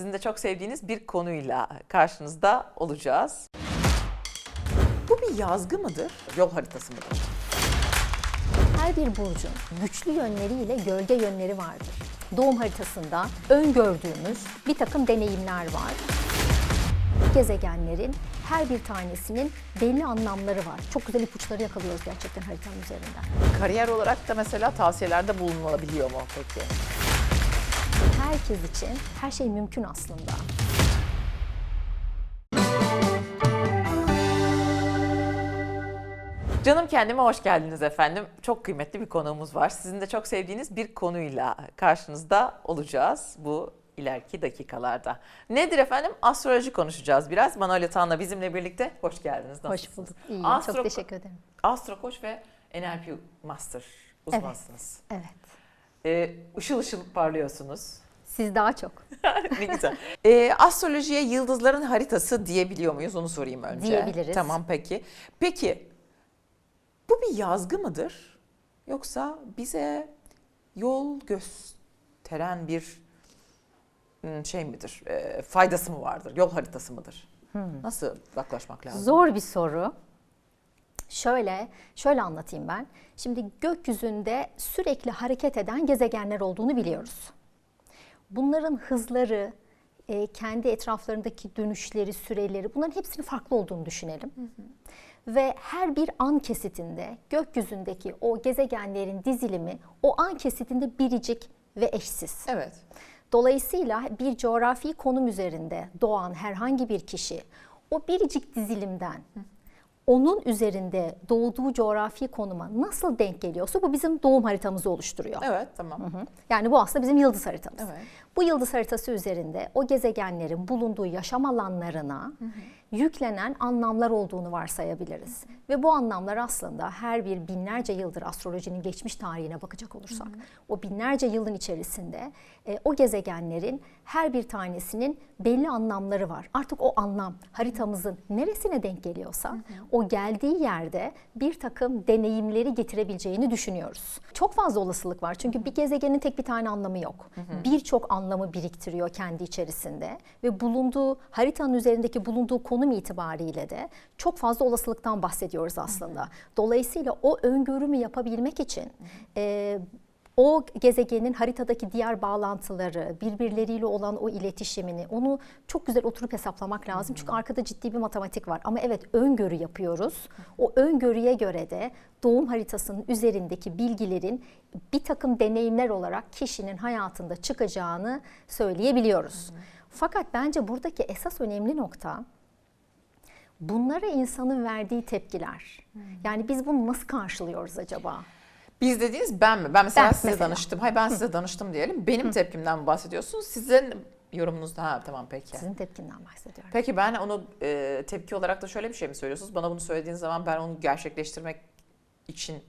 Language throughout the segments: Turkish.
Sizin de çok sevdiğiniz bir konuyla karşınızda olacağız. Bu bir yazgı mıdır? Yol haritası mıdır? Her bir burcun güçlü yönleriyle gölge yönleri vardır. Doğum haritasında öngördüğümüz bir takım deneyimler var. Gezegenlerin her bir tanesinin belli anlamları var. Çok güzel ipuçları yakalıyoruz gerçekten haritanın üzerinden. Kariyer olarak da mesela tavsiyelerde bulunulabiliyor mu peki? Herkes için her şey mümkün aslında. Canım kendime hoş geldiniz efendim. Çok kıymetli bir konuğumuz var. Sizin de çok sevdiğiniz bir konuyla karşınızda olacağız bu ileriki dakikalarda. Nedir efendim? Astroloji konuşacağız biraz. Manolya Tan'la bizimle birlikte. Hoş geldiniz. Hoş Nasılsınız? bulduk. İyiyim. Astro- Çok teşekkür ederim. Astro Koç ve NLP Master uzmansınız. Evet. Ee, ışıl ışıl parlıyorsunuz. Siz daha çok. ne güzel. Ee, astrolojiye yıldızların haritası diyebiliyor muyuz? Onu sorayım önce. Diyebiliriz. Tamam peki. Peki bu bir yazgı mıdır? Yoksa bize yol gösteren bir hmm, şey midir? Ee, faydası mı vardır? Yol haritası mıdır? Nasıl yaklaşmak lazım? Zor bir soru. Şöyle, şöyle anlatayım ben. Şimdi gökyüzünde sürekli hareket eden gezegenler olduğunu biliyoruz. Bunların hızları, e, kendi etraflarındaki dönüşleri, süreleri bunların hepsinin farklı olduğunu düşünelim. Ve her bir an kesitinde gökyüzündeki o gezegenlerin dizilimi o an kesitinde biricik ve eşsiz. Evet. Dolayısıyla bir coğrafi konum üzerinde doğan herhangi bir kişi o biricik dizilimden onun üzerinde doğduğu coğrafi konuma nasıl denk geliyorsa bu bizim doğum haritamızı oluşturuyor. Evet tamam. Hı. Yani bu aslında bizim yıldız haritamız. Evet. Bu yıldız haritası üzerinde o gezegenlerin bulunduğu yaşam alanlarına yüklenen anlamlar olduğunu varsayabiliriz. Ve bu anlamlar aslında her bir binlerce yıldır astrolojinin geçmiş tarihine bakacak olursak o binlerce yılın içerisinde e, o gezegenlerin her bir tanesinin belli anlamları var. Artık o anlam haritamızın neresine denk geliyorsa o geldiği yerde bir takım deneyimleri getirebileceğini düşünüyoruz. Çok fazla olasılık var çünkü bir gezegenin tek bir tane anlamı yok. Birçok anlamı biriktiriyor kendi içerisinde ve bulunduğu haritanın üzerindeki bulunduğu konum itibariyle de çok fazla olasılıktan bahsediyoruz aslında. Dolayısıyla o öngörümü yapabilmek için e, o gezegenin haritadaki diğer bağlantıları, birbirleriyle olan o iletişimini, onu çok güzel oturup hesaplamak lazım. Çünkü arkada ciddi bir matematik var. Ama evet öngörü yapıyoruz. O öngörüye göre de doğum haritasının üzerindeki bilgilerin bir takım deneyimler olarak kişinin hayatında çıkacağını söyleyebiliyoruz. Fakat bence buradaki esas önemli nokta bunlara insanın verdiği tepkiler. Yani biz bunu nasıl karşılıyoruz acaba? Biz dediğiniz ben mi? Ben mesela Ben size mesela. danıştım. Hayır ben size danıştım diyelim. Benim tepkimden mi bahsediyorsunuz? Sizin yorumunuzda ha tamam peki. Sizin tepkinden bahsediyorum. Peki ben onu e, tepki olarak da şöyle bir şey mi söylüyorsunuz? Bana bunu söylediğiniz zaman ben onu gerçekleştirmek için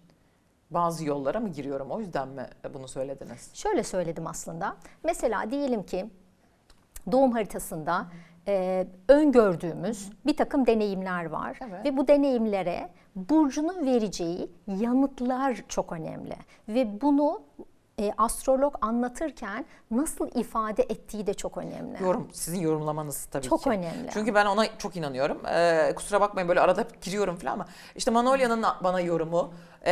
bazı yollara mı giriyorum? O yüzden mi bunu söylediniz? Şöyle söyledim aslında. Mesela diyelim ki doğum haritasında e, öngördüğümüz bir takım deneyimler var Evet. ve bu deneyimlere burcunun vereceği yanıtlar çok önemli ve bunu e, astrolog anlatırken nasıl ifade ettiği de çok önemli. Yorum, sizin yorumlamanız tabii Çok ki. önemli. Çünkü ben ona çok inanıyorum. Ee, kusura bakmayın böyle arada giriyorum falan ama işte Manolya'nın bana yorumu, e,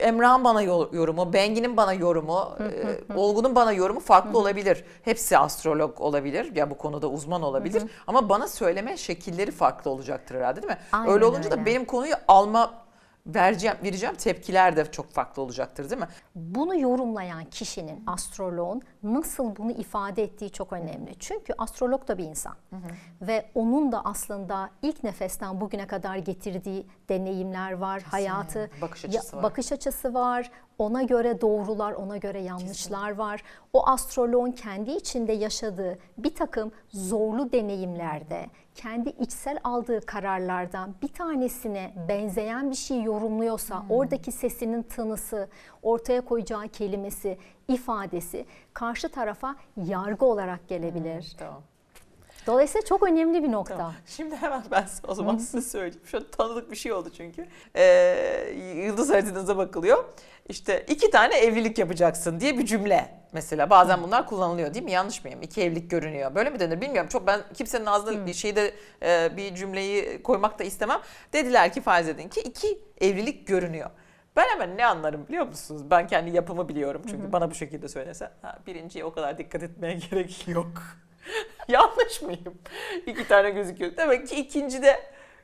Emrah'ın bana yo- yorumu, Bengi'nin bana yorumu, e, Olgun'un bana yorumu farklı olabilir. Hepsi astrolog olabilir ya bu konuda uzman olabilir ama bana söyleme şekilleri farklı olacaktır herhalde değil mi? Aynen öyle olunca da öyle. benim konuyu alma vereceğim vereceğim tepkiler de çok farklı olacaktır değil mi? Bunu yorumlayan kişinin, astroloğun nasıl bunu ifade ettiği çok önemli. Çünkü astrolog da bir insan. Ve onun da aslında ilk nefesten bugüne kadar getirdiği deneyimler var, hayatı, Bakış ya- açısı var. bakış açısı var. Ona göre doğrular, ona göre yanlışlar var. O astroloğun kendi içinde yaşadığı bir takım zorlu deneyimlerde, kendi içsel aldığı kararlardan bir tanesine benzeyen bir şey yorumluyorsa, oradaki sesinin tınısı, ortaya koyacağı kelimesi, ifadesi karşı tarafa yargı olarak gelebilir. Tamam. Dolayısıyla çok önemli bir nokta. Tamam. Şimdi hemen ben o zaman size söyleyeyim. Şöyle tanıdık bir şey oldu çünkü. Ee, yıldız haritanıza bakılıyor. İşte iki tane evlilik yapacaksın diye bir cümle mesela. Bazen bunlar kullanılıyor değil mi? Yanlış mıyım? İki evlilik görünüyor. Böyle mi denir bilmiyorum. Çok ben kimsenin ağzına bir şeyde e, bir cümleyi koymak da istemem. Dediler ki farz edin ki iki evlilik görünüyor. Ben hemen ne anlarım biliyor musunuz? Ben kendi yapımı biliyorum çünkü bana bu şekilde söylese. Ha, birinciye o kadar dikkat etmeye gerek yok. Yanlış mıyım? İki tane gözüküyor. Demek ki ikincide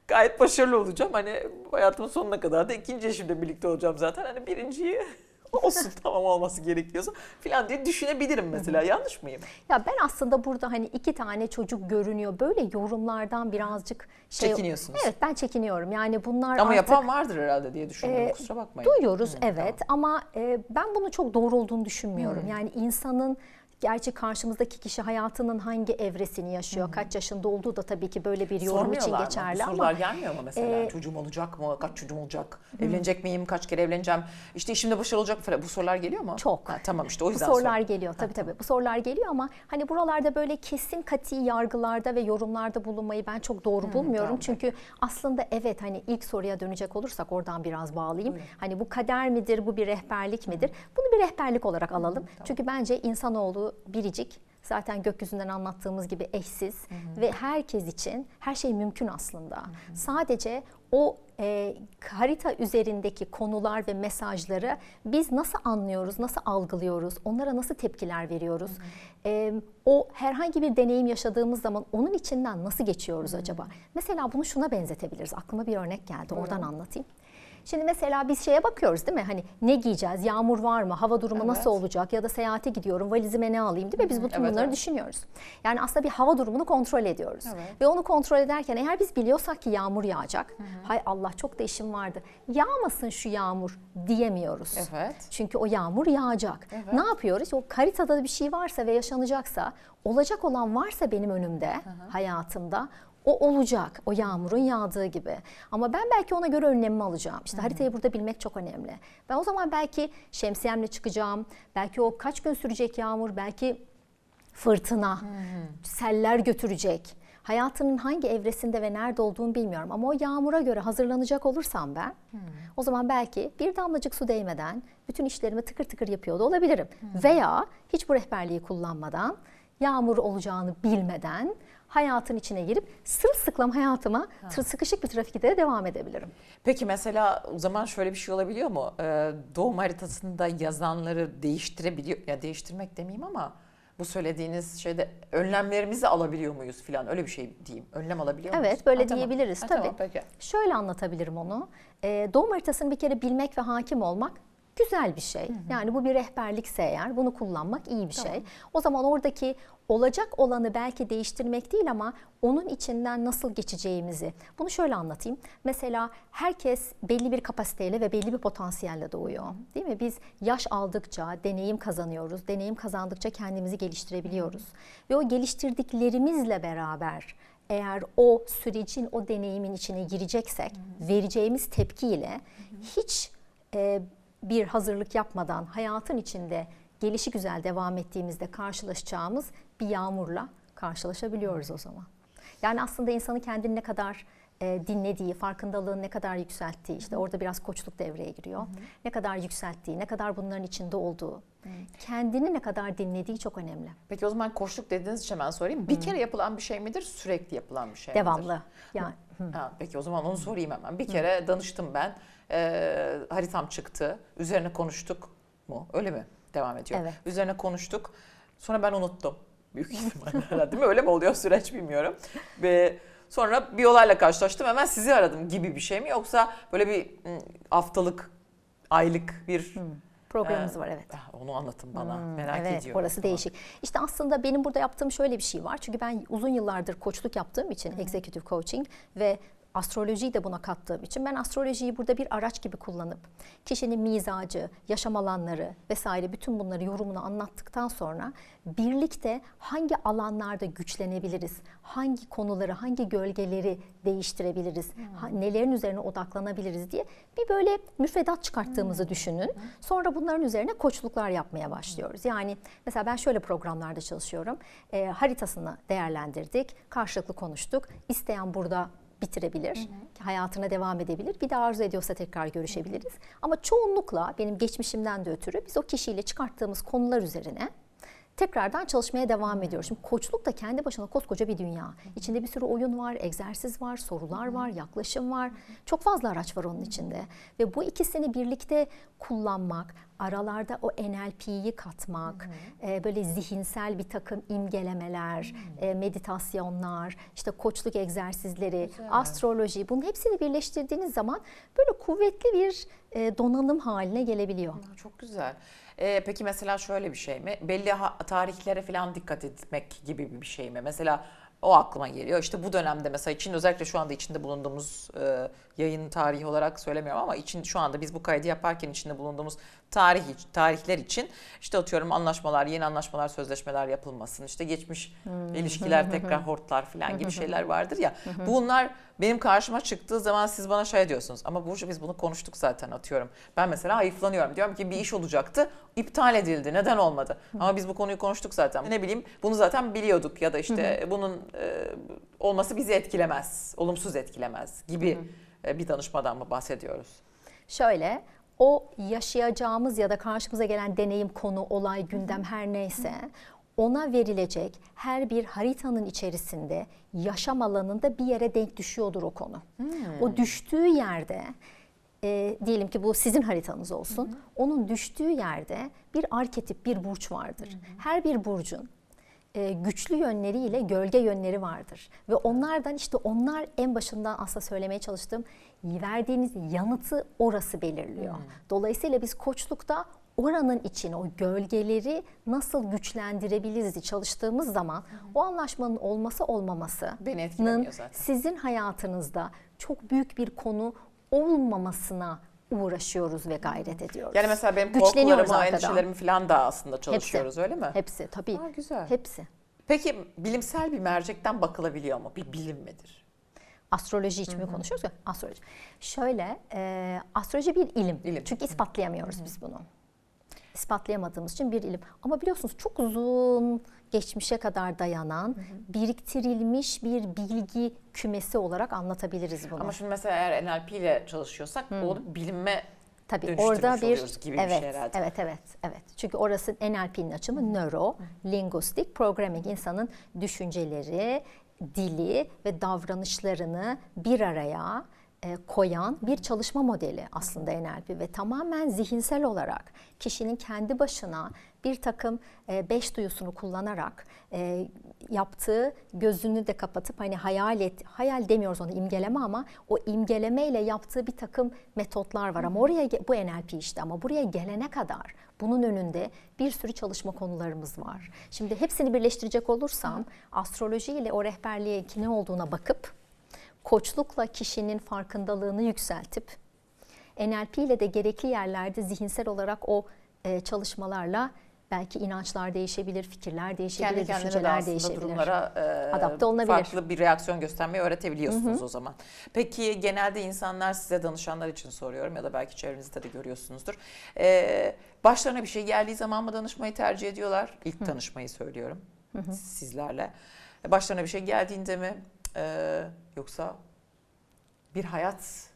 gayet başarılı olacağım. Hani hayatımın sonuna kadar da ikinci eşimle birlikte olacağım zaten. Hani birinciyi olsun tamam olması gerekiyorsa falan diye düşünebilirim mesela. Yanlış mıyım? Ya ben aslında burada hani iki tane çocuk görünüyor. Böyle yorumlardan birazcık şey... Çekiniyorsunuz. Evet ben çekiniyorum. Yani bunlar Ama artık... yapan vardır herhalde diye düşündüm. Ee, Kusura bakmayın. Duyuyoruz Hı, evet ama e, ben bunu çok doğru olduğunu düşünmüyorum. Yani insanın gerçi karşımızdaki kişi hayatının hangi evresini yaşıyor, kaç yaşında olduğu da tabii ki böyle bir yorum için. Sormuyorlar mı? geçerli Bu sorular ama gelmiyor mu mesela? e, çocuğum olacak mı? Kaç çocuğum olacak? Evlenecek miyim? Kaç kere evleneceğim? İşte işimde başarılı olacak mı? falan. Bu sorular geliyor mu? Çok. Ha, tamam işte o bu yüzden sorular sordum. geliyor tabii tabii. Bu sorular geliyor ama hani buralarda böyle kesin kati yargılarda ve yorumlarda bulunmayı ben çok doğru bulmuyorum. tamam, Çünkü aslında evet hani ilk soruya dönecek olursak oradan biraz bağlayayım. Hani bu kader midir, bu bir rehberlik midir? Bunu bir rehberlik olarak alalım. Çünkü bence insanoğlu biricik. Zaten gökyüzünden anlattığımız gibi eşsiz ve herkes için her şey mümkün aslında. Sadece o e, harita üzerindeki konular ve mesajları biz nasıl anlıyoruz, nasıl algılıyoruz, onlara nasıl tepkiler veriyoruz? E, o herhangi bir deneyim yaşadığımız zaman onun içinden nasıl geçiyoruz acaba? Mesela bunu şuna benzetebiliriz. Aklıma bir örnek geldi, oradan anlatayım. Şimdi mesela biz şeye bakıyoruz değil mi? Hani ne giyeceğiz? Yağmur var mı? Hava durumu nasıl Evet. olacak? Ya da seyahate gidiyorum. Valizime ne alayım değil mi? Biz bütün evet, bunları evet. düşünüyoruz. Yani aslında bir hava durumunu kontrol ediyoruz. Evet. Ve onu kontrol ederken eğer biz biliyorsak ki yağmur yağacak. Hay Allah çok da işim vardı. Yağmasın şu yağmur diyemiyoruz. Evet. Çünkü o yağmur yağacak. Evet. Ne yapıyoruz? O haritada bir şey varsa ve yaşanacaksa, olacak olan varsa benim önümde, hayatımda o olacak. O yağmurun yağdığı gibi. Ama ben belki ona göre önlemimi alacağım. İşte haritayı burada bilmek çok önemli. Ben o zaman belki şemsiyemle çıkacağım. Belki o kaç gün sürecek yağmur, belki fırtına, seller götürecek. Hayatının hangi evresinde ve nerede olduğunu bilmiyorum ama o yağmura göre hazırlanacak olursam ben o zaman belki bir damlacık su değmeden bütün işlerimi tıkır tıkır yapıyor da olabilirim. Veya hiç bu rehberliği kullanmadan yağmur olacağını bilmeden hayatın içine girip sırılsıklam hayatıma tır- sıkışık bir trafikte de devam edebilirim. Peki mesela o zaman şöyle bir şey olabiliyor mu? Ee, doğum haritasında yazanları değiştirebiliyor, ya değiştirmek demeyeyim ama bu söylediğiniz şeyde önlemlerimizi alabiliyor muyuz filan öyle bir şey diyeyim. Önlem alabiliyor muyuz? Evet böyle Ha, tamam. diyebiliriz Ha, tabii. Tamam peki. Şöyle anlatabilirim onu. Ee, doğum haritasını bir kere bilmek ve hakim olmak güzel bir şey. Yani bu bir rehberlikse eğer bunu kullanmak iyi bir şey. O zaman oradaki olacak olanı belki değiştirmek değil ama onun içinden nasıl geçeceğimizi. Bunu şöyle anlatayım. Mesela herkes belli bir kapasiteyle ve belli bir potansiyelle doğuyor. Değil mi? Biz yaş aldıkça deneyim kazanıyoruz. Deneyim kazandıkça kendimizi geliştirebiliyoruz. Ve o geliştirdiklerimizle beraber eğer o sürecin, o deneyimin içine gireceksek, vereceğimiz tepkiyle hiç e, bir hazırlık yapmadan hayatın içinde gelişi güzel devam ettiğimizde karşılaşacağımız bir yağmurla karşılaşabiliyoruz o zaman. Yani aslında insanı kendini ne kadar e, dinlediği, farkındalığını ne kadar yükselttiği, işte orada biraz koçluk devreye giriyor. Ne kadar yükselttiği, ne kadar bunların içinde olduğu, kendini ne kadar dinlediği çok önemli. Peki o zaman koçluk dediğiniz için ben sorayım. Bir kere yapılan bir şey midir? Sürekli yapılan bir şey midir? Devamlı. Yani Ha, peki o zaman onu sorayım hemen. Bir kere danıştım ben. Ee, haritam çıktı. Üzerine konuştuk mu? Öyle mi? Devam ediyor. Evet. Üzerine konuştuk. Sonra ben unuttum. Büyük ihtimalle değil mi? Öyle mi oluyor süreç bilmiyorum. Ve sonra bir olayla karşılaştım. Hemen sizi aradım gibi bir şey mi? Yoksa böyle bir hmm, haftalık, aylık bir... programımız e, var evet. ah, Onu anlatın bana. Merak evet, ediyorum. orası değişik. İşte aslında benim burada yaptığım şöyle bir şey var. Çünkü ben uzun yıllardır koçluk yaptığım için executive coaching ve astrolojiyi de buna kattığım için ben astrolojiyi burada bir araç gibi kullanıp kişinin mizacı, yaşam alanları vesaire bütün bunları yorumunu anlattıktan sonra birlikte hangi alanlarda güçlenebiliriz, hangi konuları, hangi gölgeleri değiştirebiliriz, ha- nelerin üzerine odaklanabiliriz diye bir böyle müfredat çıkarttığımızı düşünün. Sonra bunların üzerine koçluklar yapmaya başlıyoruz. Yani mesela ben şöyle programlarda çalışıyorum. Ee, haritasını değerlendirdik, karşılıklı konuştuk. İsteyen burada bitirebilir, hayatına devam edebilir. Bir de arzu ediyorsa tekrar görüşebiliriz. Ama çoğunlukla benim geçmişimden de ötürü biz o kişiyle çıkarttığımız konular üzerine tekrardan çalışmaya devam ediyoruz. Şimdi koçluk da kendi başına koskoca bir dünya. İçinde bir sürü oyun var, egzersiz var, sorular var, yaklaşım var. Çok fazla araç var onun içinde. Ve bu ikisini birlikte kullanmak, aralarda o NLP'yi katmak, e, böyle zihinsel bir takım imgelemeler, e, meditasyonlar, işte koçluk egzersizleri, astroloji bunun hepsini birleştirdiğiniz zaman böyle kuvvetli bir e, donanım haline gelebiliyor. Çok güzel. Ee, peki mesela şöyle bir şey mi? Belli tarihlere falan dikkat etmek gibi bir şey mi? Mesela o aklıma geliyor. İşte bu dönemde mesela için özellikle şu anda içinde bulunduğumuz e, yayın tarihi olarak söylemiyorum ama için şu anda biz bu kaydı yaparken içinde bulunduğumuz tarih tarihler için işte atıyorum anlaşmalar, yeni anlaşmalar, sözleşmeler yapılmasın. İşte geçmiş ilişkiler tekrar hortlar falan gibi şeyler vardır ya. Bunlar benim karşıma çıktığı zaman siz bana şey diyorsunuz. Ama Burcu biz bunu konuştuk zaten atıyorum. Ben mesela hayıflanıyorum. Diyorum ki bir iş olacaktı. iptal edildi. Neden olmadı? Ama biz bu konuyu konuştuk zaten. Ne bileyim bunu zaten biliyorduk ya da işte bunun e, olması bizi etkilemez. Olumsuz etkilemez gibi e, bir danışmadan mı bahsediyoruz? Şöyle o yaşayacağımız ya da karşımıza gelen deneyim, konu, olay, gündem her neyse ona verilecek her bir haritanın içerisinde yaşam alanında bir yere denk düşüyordur o konu. O düştüğü yerde e, diyelim ki bu sizin haritanız olsun. Onun düştüğü yerde bir arketip, bir burç vardır. Her bir burcun e, güçlü yönleriyle gölge yönleri vardır. Ve onlardan işte onlar en başından aslında söylemeye çalıştığım verdiğiniz yanıtı orası belirliyor. Dolayısıyla biz koçlukta oranın içine o gölgeleri nasıl güçlendirebiliriz çalıştığımız zaman o anlaşmanın olması olmaması Beni etkilemiyor zaten. sizin hayatınızda çok büyük bir konu olmamasına uğraşıyoruz ve gayret ediyoruz. Yani mesela benim korkularımı, endişelerimi falan da aslında çalışıyoruz öyle mi? Hepsi tabii. Aa, güzel. Hepsi. Peki bilimsel bir mercekten bakılabiliyor mu? Bir bilim midir? Astroloji için mi konuşuyoruz? ya? Astroloji. Şöyle, e, astroloji bir ilim. İlim. Çünkü ispatlayamıyoruz biz bunu. İspatlayamadığımız için bir ilim. Ama biliyorsunuz çok uzun geçmişe kadar dayanan, biriktirilmiş bir bilgi kümesi olarak anlatabiliriz bunu. Ama şimdi mesela eğer NLP ile çalışıyorsak o bilinme Tabii orada bir gibi bir evet, şey herhalde. Evet, evet, evet. Çünkü orası NLP'nin açımı nöro, linguistic programming insanın düşünceleri, dili ve davranışlarını bir araya koyan bir çalışma modeli aslında NLP ve tamamen zihinsel olarak kişinin kendi başına bir takım e, beş duyusunu kullanarak e, yaptığı gözünü de kapatıp hani hayal et hayal demiyoruz onu imgeleme ama o imgelemeyle yaptığı bir takım metotlar var ama oraya bu NLP işte ama buraya gelene kadar bunun önünde bir sürü çalışma konularımız var. Şimdi hepsini birleştirecek olursam astroloji ile o rehberliğe ne olduğuna bakıp koçlukla kişinin farkındalığını yükseltip NLP ile de gerekli yerlerde zihinsel olarak o e, çalışmalarla belki inançlar değişebilir, fikirler değişebilir, Kendi de düşünceler aslında değişebilir. durumlara e, Adapte olunabilir. farklı bir reaksiyon göstermeyi öğretebiliyorsunuz o zaman. Peki genelde insanlar size danışanlar için soruyorum ya da belki çevrenizde de görüyorsunuzdur. E, başlarına bir şey geldiği zaman mı danışmayı tercih ediyorlar? İlk danışmayı söylüyorum sizlerle. Başlarına bir şey geldiğinde mi e, yoksa bir hayat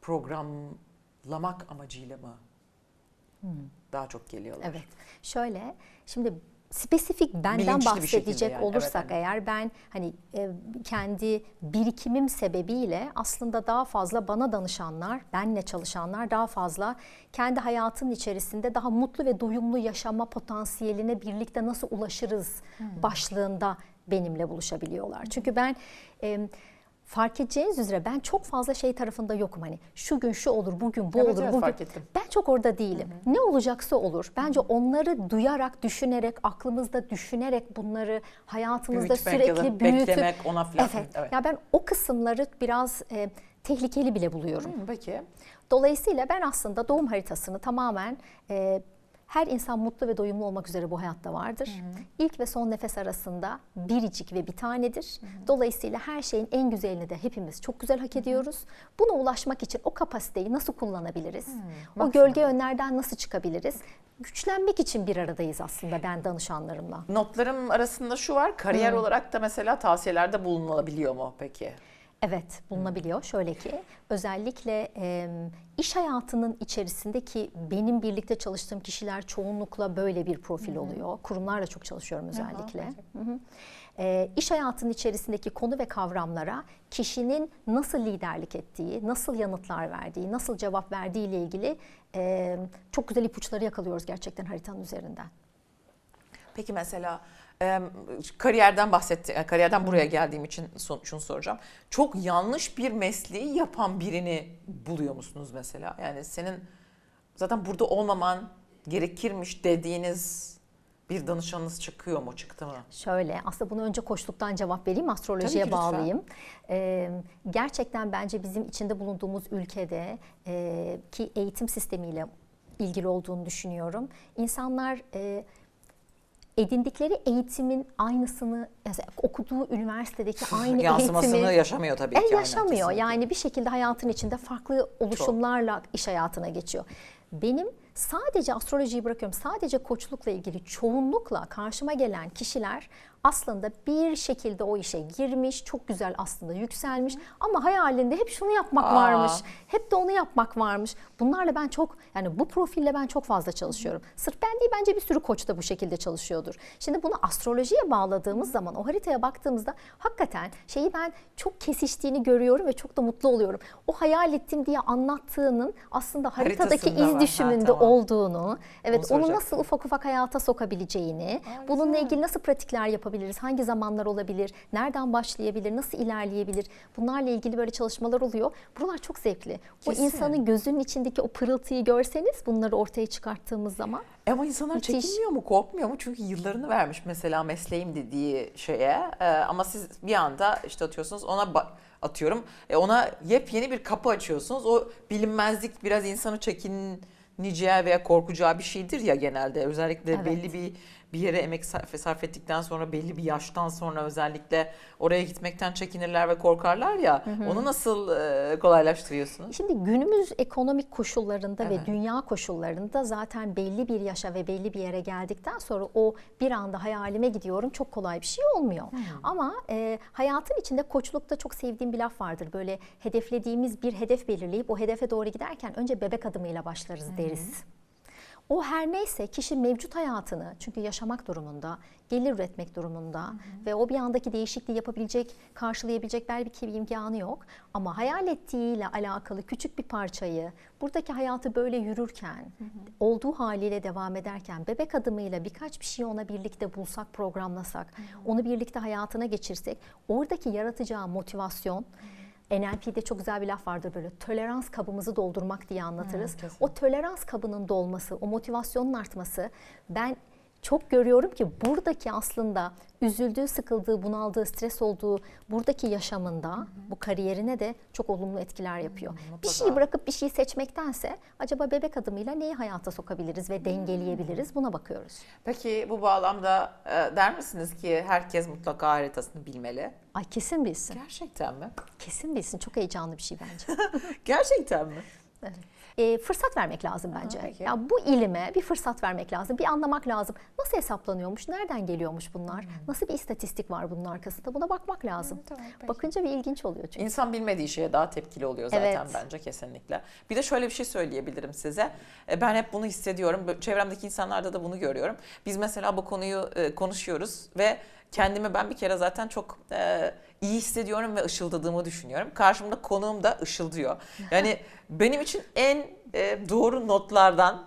programlamak amacıyla mı daha çok geliyorlar? Evet. Şöyle şimdi spesifik benden Bilinçli bahsedecek yani, olursak evet, evet. eğer ben hani e, kendi birikimim sebebiyle aslında daha fazla bana danışanlar, benle çalışanlar daha fazla kendi hayatının içerisinde daha mutlu ve doyumlu yaşama potansiyeline birlikte nasıl ulaşırız Hmm. başlığında benimle buluşabiliyorlar. Çünkü ben e, fark edeceğiniz üzere ben çok fazla şey tarafında yokum. Hani şu gün şu olur, bugün bu Evet, olur, evet, bugün. fark ettim. Ben çok orada değilim. Ne olacaksa olur. Bence onları duyarak, düşünerek, aklımızda düşünerek bunları hayatımızda Büyütmek ya sürekli büyütüp beklemek ona filan. Evet. Evet. Ya ben o kısımları biraz e, tehlikeli bile buluyorum. Hı, Peki. Dolayısıyla ben aslında doğum haritasını tamamen e, her insan mutlu ve doyumlu olmak üzere bu hayatta vardır. İlk ve son nefes arasında biricik ve bir tanedir. Dolayısıyla her şeyin en güzelini de hepimiz çok güzel hak ediyoruz. Buna ulaşmak için o kapasiteyi nasıl kullanabiliriz? o maksimum. gölge yönlerden nasıl çıkabiliriz? Güçlenmek için bir aradayız aslında ben danışanlarımla. Notlarım arasında şu var. Kariyer olarak da mesela tavsiyelerde bulunulabiliyor mu peki? Evet, bulunabiliyor. Şöyle ki özellikle e, iş hayatının içerisindeki benim birlikte çalıştığım kişiler çoğunlukla böyle bir profil oluyor. Kurumlarla çok çalışıyorum özellikle. Hı hı. E, iş hayatının içerisindeki konu ve kavramlara kişinin nasıl liderlik ettiği, nasıl yanıtlar verdiği, nasıl cevap verdiği ile ilgili e, çok güzel ipuçları yakalıyoruz gerçekten haritanın üzerinden. Peki mesela e, kariyerden bahsetti, e, kariyerden buraya geldiğim için son, şunu soracağım. Çok yanlış bir mesleği yapan birini buluyor musunuz mesela? Yani senin zaten burada olmaman gerekirmiş dediğiniz bir danışanınız çıkıyor mu, çıktı mı? Şöyle aslında bunu önce koçluktan cevap vereyim astrolojiye bağlayayım. Ee, gerçekten bence bizim içinde bulunduğumuz ülkede e, ki eğitim sistemiyle ilgili olduğunu düşünüyorum. İnsanlar e, edindikleri eğitimin aynısını mesela okuduğu üniversitedeki aynı Yansımasını eğitimi yaşamıyor tabii e, ki. aynen, yaşamıyor. kesinlikle. Yani bir şekilde hayatın içinde farklı oluşumlarla iş hayatına geçiyor. Benim sadece astrolojiyi bırakıyorum. Sadece koçlukla ilgili çoğunlukla karşıma gelen kişiler aslında bir şekilde o işe girmiş, çok güzel aslında yükselmiş ama hayalinde hep şunu yapmak Aa. varmış. Hep de onu yapmak varmış. Bunlarla ben çok yani bu profille ben çok fazla çalışıyorum. Sırf ben değil bence bir sürü koç da bu şekilde çalışıyordur. Şimdi bunu astrolojiye bağladığımız zaman o haritaya baktığımızda hakikaten şeyi ben çok kesiştiğini görüyorum ve çok da mutlu oluyorum. O hayal ettim diye anlattığının aslında haritadaki iz düşümünde Ha, tamam. Olduğunu, evet onu soracaktım. nasıl ufak ufak hayata sokabileceğini, Aa, bununla güzel. ilgili nasıl pratikler yapabiliriz, hangi zamanlar olabilir, nereden başlayabilir, nasıl ilerleyebilir bunlarla ilgili böyle çalışmalar oluyor. Buralar çok zevkli. Kesin. O insanın gözünün içindeki o pırıltıyı görseniz bunları ortaya çıkarttığımız zaman Ama insanlar Müthiş. çekinmiyor mu, korkmuyor mu? Çünkü yıllarını vermiş mesela mesleğim dediği şeye. Ee, ama siz bir anda işte atıyorsunuz ona atıyorum. E ona yepyeni bir kapı açıyorsunuz. O bilinmezlik biraz insanı çekineceği veya korkacağı bir şeydir ya genelde. Özellikle Evet. belli bir bir yere emek sarf ettikten sonra belli bir yaştan sonra özellikle oraya gitmekten çekinirler ve korkarlar ya. Onu nasıl e, kolaylaştırıyorsunuz? Şimdi günümüz ekonomik koşullarında Evet. ve dünya koşullarında zaten belli bir yaşa ve belli bir yere geldikten sonra o bir anda hayalime gidiyorum çok kolay bir şey olmuyor. Ama e, hayatın içinde koçlukta çok sevdiğim bir laf vardır. Böyle hedeflediğimiz bir hedef belirleyip o hedefe doğru giderken önce bebek adımıyla başlarız deriz. O her neyse kişi mevcut hayatını çünkü yaşamak durumunda, gelir üretmek durumunda ve o bir andaki değişikliği yapabilecek, karşılayabilecek belki bir imkanı yok. Ama hayal ettiğiyle alakalı küçük bir parçayı buradaki hayatı böyle yürürken, olduğu haliyle devam ederken bebek adımıyla birkaç bir şey ona birlikte bulsak, programlasak, onu birlikte hayatına geçirsek oradaki yaratacağı motivasyon NLP'de çok güzel bir laf vardır böyle tolerans kabımızı doldurmak diye anlatırız. kesin. o tolerans kabının dolması, o motivasyonun artması ben çok görüyorum ki buradaki aslında üzüldüğü, sıkıldığı, bunaldığı, stres olduğu buradaki yaşamında bu kariyerine de çok olumlu etkiler yapıyor. bir mutlaka. şeyi bırakıp bir şeyi seçmektense acaba bebek adımıyla neyi hayata sokabiliriz ve dengeleyebiliriz buna bakıyoruz. Peki bu bağlamda e, der misiniz ki herkes mutlaka haritasını bilmeli? Ay kesin bilsin. Gerçekten mi? Kesin bilsin. Çok heyecanlı bir şey bence. Gerçekten mi? E, fırsat vermek lazım bence. peki. Ya bu ilime bir fırsat vermek lazım, bir anlamak lazım. Nasıl hesaplanıyormuş, nereden geliyormuş bunlar, nasıl bir istatistik var bunun arkasında buna bakmak lazım. tamam, peki. Bakınca bir ilginç oluyor çünkü. İnsan bilmediği şeye daha tepkili oluyor zaten Evet. bence kesinlikle. Bir de şöyle bir şey söyleyebilirim size. E, Ben hep bunu hissediyorum. Çevremdeki insanlarda da bunu görüyorum. Biz mesela bu konuyu e, konuşuyoruz ve kendimi ben bir kere zaten çok e, iyi hissediyorum ve ışıldadığımı düşünüyorum. Karşımda konuğum da ışıldıyor. Yani benim için en e, doğru notlardan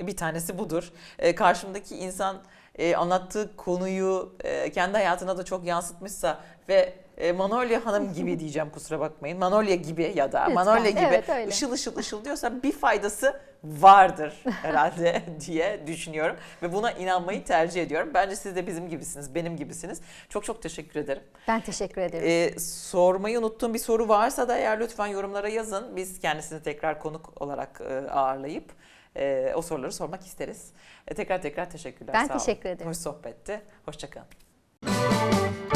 bir tanesi budur. E, karşımdaki insan e, anlattığı konuyu e, kendi hayatına da çok yansıtmışsa ve e, Manolya Hanım gibi diyeceğim kusura bakmayın. Manolya gibi ya da Lütfen, Manolya gibi evet, öyle. ışıl ışıl ışıl diyorsa bir faydası vardır herhalde diye düşünüyorum. Ve buna inanmayı tercih ediyorum. Bence siz de bizim gibisiniz, benim gibisiniz. Çok çok teşekkür ederim. Ben teşekkür ederim. Ee, sormayı unuttuğum bir soru varsa da eğer lütfen yorumlara yazın. Biz kendisini tekrar konuk olarak e, ağırlayıp e, o soruları sormak isteriz. E, tekrar tekrar teşekkürler. Ben sağ olun. teşekkür ederim. Hoş sohbetti. Hoşçakalın.